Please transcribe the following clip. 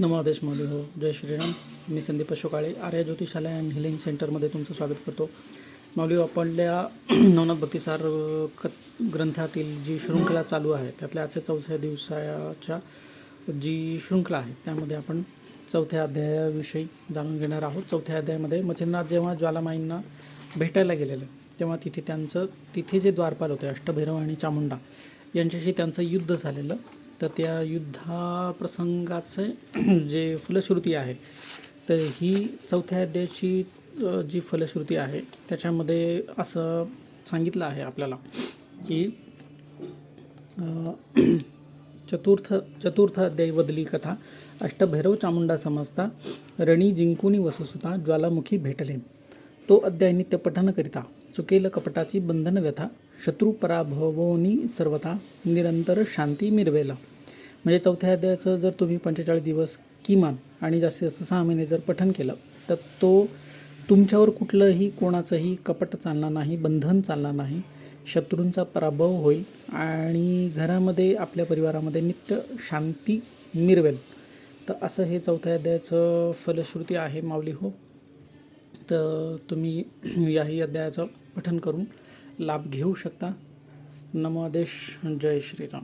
नमोदेश माऊली हो. जय श्रीराम. मी संदीप अशोकाळे आर्य ज्योतिषालय अँड हिलिंग सेंटरमध्ये तुमचं स्वागत करतो. माऊली हो, आपल्या नवनाथ भक्तिसार क ग्रंथातील जी शृंखला चालू आहे त्यातल्या आजच्या चौथ्या दिवसाच्या जी शृंखला आहे त्यामध्ये आपण चौथ्या अध्यायाविषयी जाणून घेणार आहोत. चौथ्या अध्यायामध्ये मच्छिंद्रनाथ जेव्हा ज्वालामाईंना भेटायला गेलेले तेव्हा तिथे त्यांचं तिथे जे द्वारपाल होते अष्टभैरव आणि चामुंडा यांच्याशी त्यांचं युद्ध झालेलं तर त्या युद्धाप्रसंगाचे जे फलश्रुती आहे तर ही चौथ्या अध्यायाची जी फलश्रुती आहे त्याच्यामध्ये असं सांगितलं आहे आपल्याला की चतुर्थ चतुर्थ अध्यायी बदली कथा अष्टभैरव चामुंडा समजता रणी जिंकुनी वसुसुता ज्वालामुखी भेटले. तो अध्याय नित्य करिता चुकेल कपटाची बंधन व्यथा शत्रू पराभवोनी सर्वथा निरंतर शांती मिरवेल. म्हणजे चौथ्या अध्यायाचं जर तुम्ही पंचेचाळीस दिवस किमान आणि जास्तीत जास्त सहा महिने जर पठन केलं तर तो तुमच्यावर कुठलंही कोणाचंही कपट चालणार नाही बंधन चालणार नाही. शत्रूंचा पराभव होईल आणि घरामध्ये आपल्या परिवारामध्ये नित्य शांती मिरवेल. तर असं हे चौथ्या अध्यायाचं फलश्रुती आहे माऊली हो. तर तुम्ही याही अध्यायाचं पठन करून लाभ घेऊ शकता. नमो आदेश जय श्रीराम.